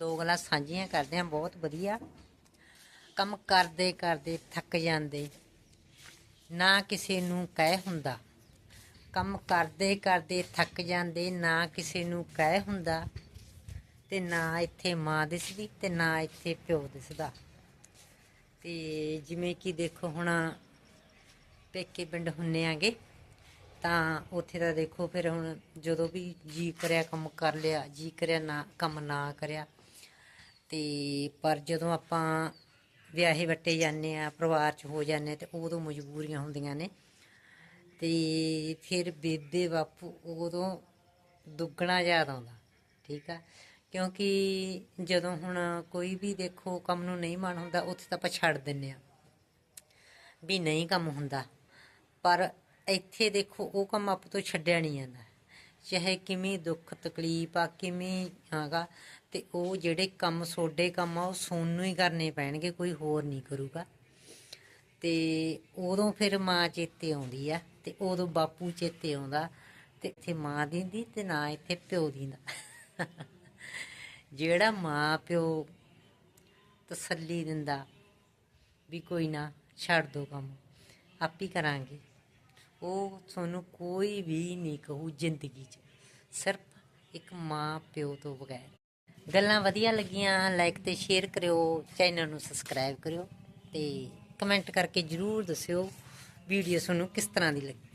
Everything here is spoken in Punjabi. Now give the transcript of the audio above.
ਦੋ ਗੱਲਾਂ ਸਾਂਝੀਆਂ ਕਰਦੇ ਆ ਬਹੁਤ ਵਧੀਆ। ਕੰਮ ਕਰਦੇ ਕਰਦੇ ਥੱਕ ਜਾਂਦੇ। ਨਾ ਕਿਸੇ ਨੂੰ ਕਹਿ ਹੁੰਦਾ। ਕੰਮ ਕਰਦੇ ਕਰਦੇ ਥੱਕ ਜਾਂਦੇ, ਨਾ ਕਿਸੇ ਨੂੰ ਕਹਿ ਹੁੰਦਾ। ਤੇ ਨਾ ਇੱਥੇ ਮਾਂ ਦਿਸਦੀ ਤੇ ਨਾ ਇੱਥੇ ਪਿਓ ਦਿਸਦਾ। ਤੇ ਜਿਵੇਂ ਕਿ ਦੇਖੋ ਹੁਣ ਪੇਕੇ ਪਿੰਡ ਹੁੰਨੇ ਆਂਗੇ, ਤਾਂ ਉੱਥੇ ਦਾ ਦੇਖੋ ਫਿਰ ਹੁਣ ਜਦੋਂ ਵੀ ਜੀ ਕਰਿਆ ਕੰਮ ਕਰ ਲਿਆ, ਜੀ ਕਰਿਆ ਨਾ, ਕੰਮ ਨਾ ਕਰਿਆ। ਤੇ ਪਰ ਜਦੋਂ ਆਪਾਂ ਵਿਆਹੇ ਵੱਟੇ ਜਾਂਦੇ ਆ, ਪਰਿਵਾਰ 'ਚ ਹੋ ਜਾਂਦੇ ਆ, ਤੇ ਉਦੋਂ ਮਜਬੂਰੀਆਂ ਹੁੰਦੀਆਂ ਨੇ। ਤੇ ਫਿਰ ਬੇਬੇ ਬਾਪੂ ਉਦੋਂ ਦੁੱਗਣਾ ਯਾਦ ਆਉਂਦਾ, ਠੀਕ ਆ? ਕਿਉਂਕਿ ਜਦੋਂ ਹੁਣ ਕੋਈ ਵੀ ਦੇਖੋ ਕੰਮ ਨੂੰ ਨਹੀਂ ਮਨ ਹੁੰਦਾ, ਉੱਥੇ ਤਾਂ ਆਪਾਂ ਛੱਡ ਦਿੰਨੇ ਆ ਵੀ ਨਹੀਂ ਕੰਮ ਹੁੰਦਾ। ਪਰ ਇੱਥੇ ਦੇਖੋ ਉਹ ਕੰਮ ਆਪ ਤੋਂ ਛੱਡਿਆ ਨਹੀਂ ਜਾਂਦਾ। ਚਾਹੇ ਕਿਵੇਂ ਦੁੱਖ ਤਕਲੀਫ ਆ, ਕਿਵੇਂ ਆਗਾ ਤੇ ਉਹ ਜਿਹੜੇ ਕੰਮ, ਸੋਡੇ ਕੰਮ ਆ, ਉਹ ਸੋਨੂੰ ਹੀ ਕਰਨੇ ਪੈਣਗੇ, ਕੋਈ ਹੋਰ ਨਹੀਂ ਕਰੂਗਾ। ਤੇ ਉਦੋਂ ਫਿਰ ਮਾਂ ਚੇਤੇ ਆਉਂਦੀ ਆ, ਤੇ ਉਦੋਂ ਬਾਪੂ ਚੇਤੇ ਆਉਂਦਾ, ਤੇ ਇੱਥੇ ਮਾਂ ਦਿੰਦੀ ਤੇ ਨਾ ਇੱਥੇ ਪਿਓ ਦਿੰਦਾ। ਜਿਹੜਾ ਮਾਂ ਪਿਓ ਤਸੱਲੀ ਦਿੰਦਾ ਵੀ ਕੋਈ ਨਾ, ਛੱਡ ਦੋ ਕੰਮ, ਆਪੀ ਕਰਾਂਗੇ। ਉਹ ਤੁਹਾਨੂੰ ਕੋਈ ਵੀ ਨਹੀਂ ਕਹੂ ਜ਼ਿੰਦਗੀ 'ਚ। ਸਿਰਫ ਇੱਕ ਮਾਂ ਪਿਓ ਤੋਂ ਬਗੈਰ। ਗੱਲਾਂ ਵਧੀਆ ਲੱਗੀਆਂ ਲਾਈਕ ਤੇ ਸ਼ੇਅਰ ਕਰਿਓ ਚੈਨਲ ਨੂੰ ਸਬਸਕ੍ਰਾਈਬ ਕਰਿਓ ਤੇ ਕਮੈਂਟ ਕਰਕੇ ਜਰੂਰ ਦੱਸਿਓ ਵੀਡੀਓ ਤੁਹਾਨੂੰ ਕਿਸ ਤਰ੍ਹਾਂ ਦੀ ਲੱਗੀ।